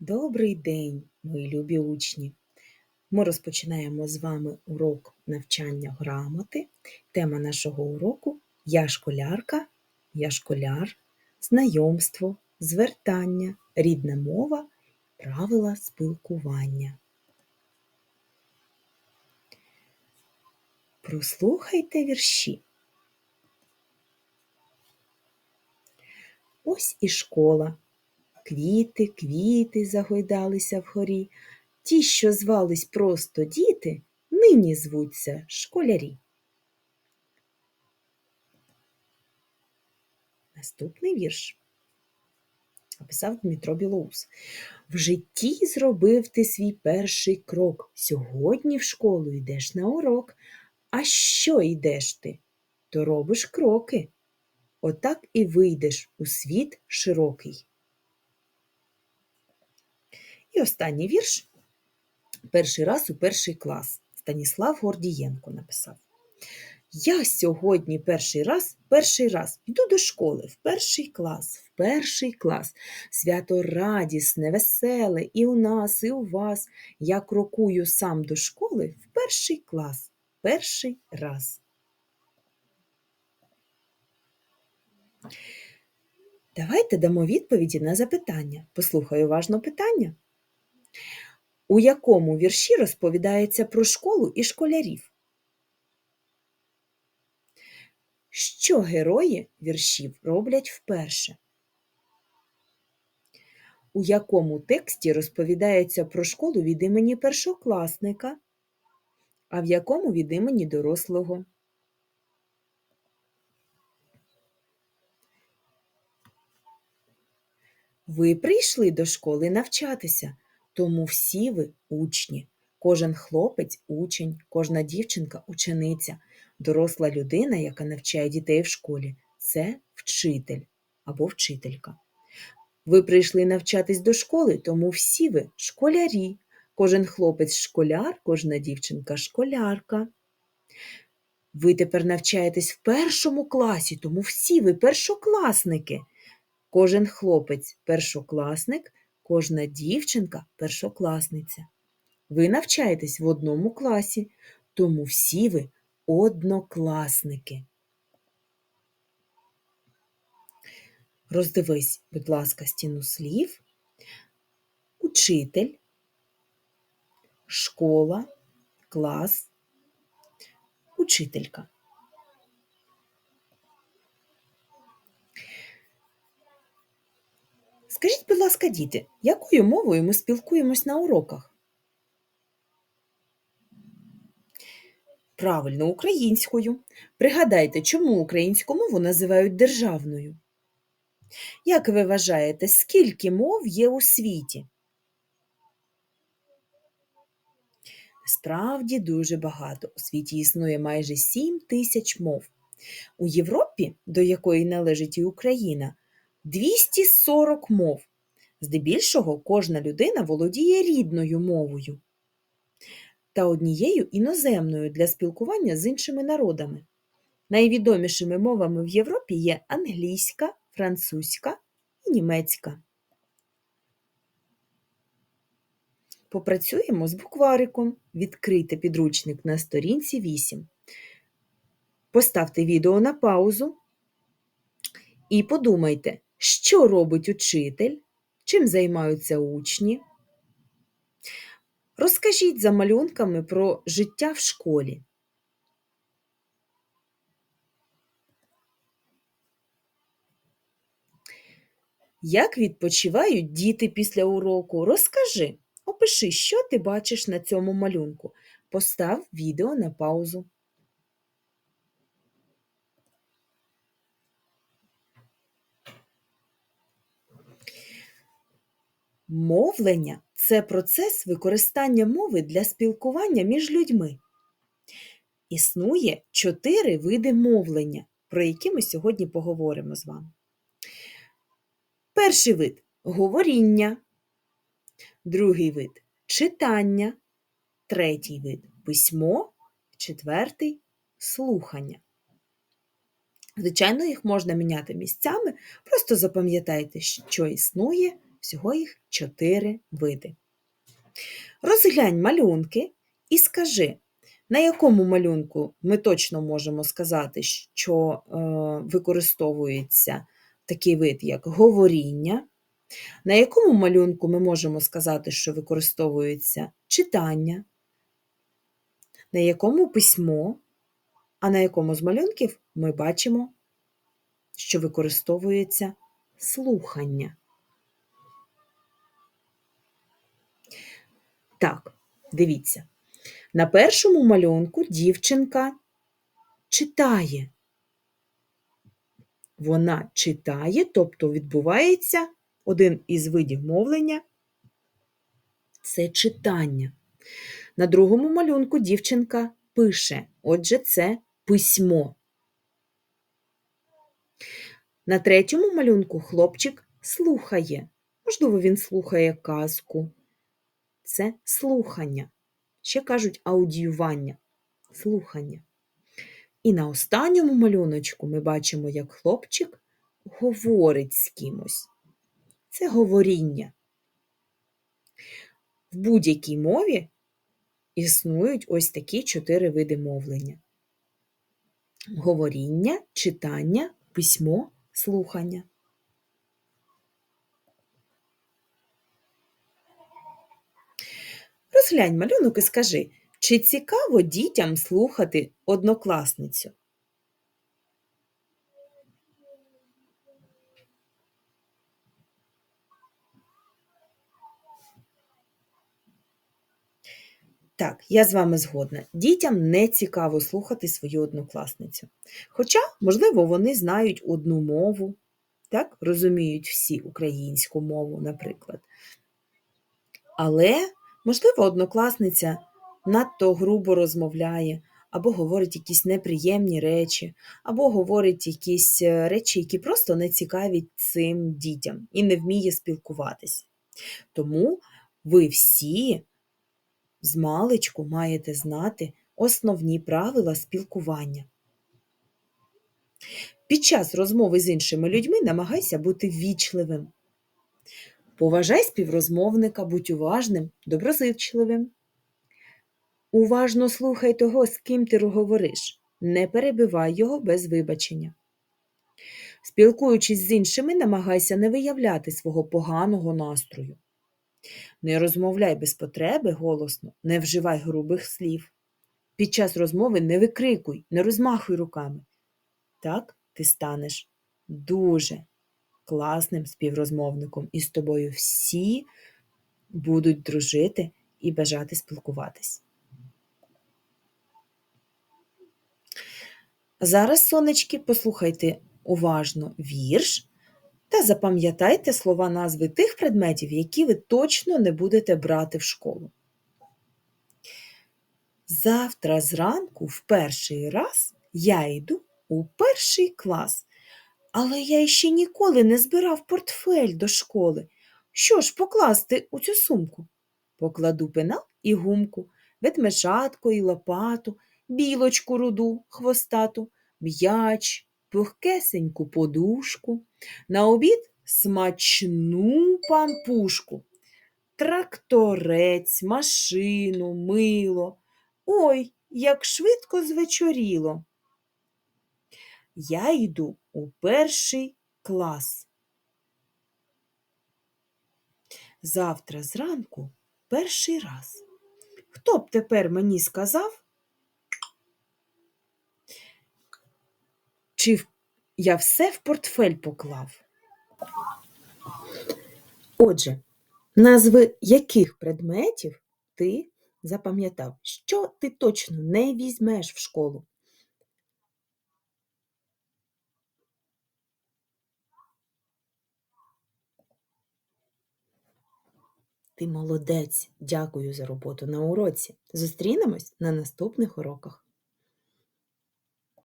Добрий день, мої любі учні! Ми розпочинаємо з вами урок навчання грамоти. Тема нашого уроку Я школярка, я школяр, знайомство, звертання, рідна мова, правила спілкування. Прослухайте вірші. Ось і школа. Квіти, квіти загойдалися вгорі. Ті, що звались просто діти, нині звуться школярі. Наступний вірш описав Дмитро Білоус. В житті зробив ти свій перший крок. Сьогодні в школу йдеш на урок. А що йдеш ти? То робиш кроки. Отак і вийдеш у світ широкий. І останній вірш перший раз у перший клас. Станіслав Гордієнко написав. Я сьогодні перший раз, перший раз йду до школи в перший клас, в перший клас. Свято радісне, веселе і у нас, і у вас. Я крокую сам до школи в перший клас, перший раз. Давайте дамо відповіді на запитання. Послухай уважно питання. У якому вірші розповідається про школу і школярів? Що герої віршів роблять вперше? У якому тексті розповідається про школу від імені першокласника, а в якому від імені дорослого? Ви прийшли до школи навчатися, тому всі ви учні. Кожен хлопець учень, кожна дівчинка учениця, доросла людина, яка навчає дітей в школі, це вчитель або вчителька. Ви прийшли навчатись до школи, тому всі ви школярі. Кожен хлопець школяр, кожна дівчинка школярка. Ви тепер навчаєтесь в першому класі, тому всі ви першокласники. Кожен хлопець першокласник, кожна дівчинка першокласниця. Ви навчаєтесь в одному класі, тому всі ви однокласники. Роздивись, будь ласка, стіну слів. Учитель, школа, клас, учителька. Скажіть, будь ласка, діти, якою мовою ми спілкуємось на уроках? Правильно, українською. Пригадайте, чому українську мову називають державною? Як ви вважаєте, скільки мов є у світі? Справді дуже багато. У світі існує майже 7 тисяч мов. У Європі, до якої належить і Україна, 240 мов. Здебільшого кожна людина володіє рідною мовою та однією іноземною для спілкування з іншими народами. Найвідомішими мовами в Європі є англійська, французька і німецька. Попрацюємо з буквариком. Відкрийте підручник на сторінці 8. Поставте відео на паузу і подумайте, що робить учитель, чим займаються учні. Розкажіть за малюнками про життя в школі. Як відпочивають діти після уроку? Розкажи, опиши, що ти бачиш на цьому малюнку. Постав відео на паузу. Мовлення це процес використання мови для спілкування між людьми. Існує чотири види мовлення, про які ми сьогодні поговоримо з вами. Перший вид говоріння, другий вид читання, третій вид письмо, четвертий слухання. Звичайно, їх можна міняти місцями, просто запам'ятайте, що існує Всього їх чотири види. Розглянь малюнки і скажи, на якому малюнку ми точно можемо сказати, що е, використовується такий вид, як говоріння, на якому малюнку ми можемо сказати, що використовується читання, на якому письмо, а на якому з малюнків ми бачимо, що використовується слухання. Так, дивіться. На першому малюнку дівчинка читає. Вона читає, тобто відбувається один із видів мовлення це читання. На другому малюнку дівчинка пише, отже, це письмо. На третьому малюнку хлопчик слухає. Можливо, він слухає казку. Це слухання. Ще кажуть аудіювання, слухання. І на останньому малюночку ми бачимо, як хлопчик говорить з кимось. Це говоріння. В будь-якій мові існують ось такі чотири види мовлення: говоріння, читання, письмо, слухання. Розглянь малюнок і скажи, чи цікаво дітям слухати однокласницю? Так, я з вами згодна. Дітям не цікаво слухати свою однокласницю. Хоча, можливо, вони знають одну мову, так, розуміють всі українську мову, наприклад. Але, можливо, однокласниця надто грубо розмовляє, або говорить якісь неприємні речі, або говорить якісь е, речі, які просто не цікаві цим дітям і не вміє спілкуватися. Тому ви всі з маличку маєте знати основні правила спілкування. Під час розмови з іншими людьми намагайся бути ввічливим. Поважай співрозмовника, будь уважним, доброзичливим. Уважно слухай того, з ким ти говориш, не перебивай його без вибачення. Спілкуючись з іншими, намагайся не виявляти свого поганого настрою. Не розмовляй без потреби голосно, не вживай грубих слів. Під час розмови не викрикуй, не розмахуй руками. Так ти станеш дуже класним співрозмовником, і з тобою всі будуть дружити і бажати спілкуватись. Зараз, сонечки, послухайте уважно вірш та запам'ятайте слова назви тих предметів, які ви точно не будете брати в школу. Завтра зранку, в перший раз, я йду у перший клас, але я ще ніколи не збирав портфель до школи. Що ж покласти у цю сумку? Покладу пенал і гумку, ведмежатку і лопату, білочку руду, хвостату, м'яч, пухкесеньку подушку, на обід смачну пампушку, тракторець, машину, мило. Ой, як швидко звечоріло. Я йду у перший клас. Завтра зранку перший раз. Хто б тепер мені сказав, чи я все в портфель поклав? Отже, назви яких предметів ти запам'ятав, що ти точно не візьмеш в школу? Ти молодець. Дякую за роботу на уроці. Зустрінемось на наступних уроках.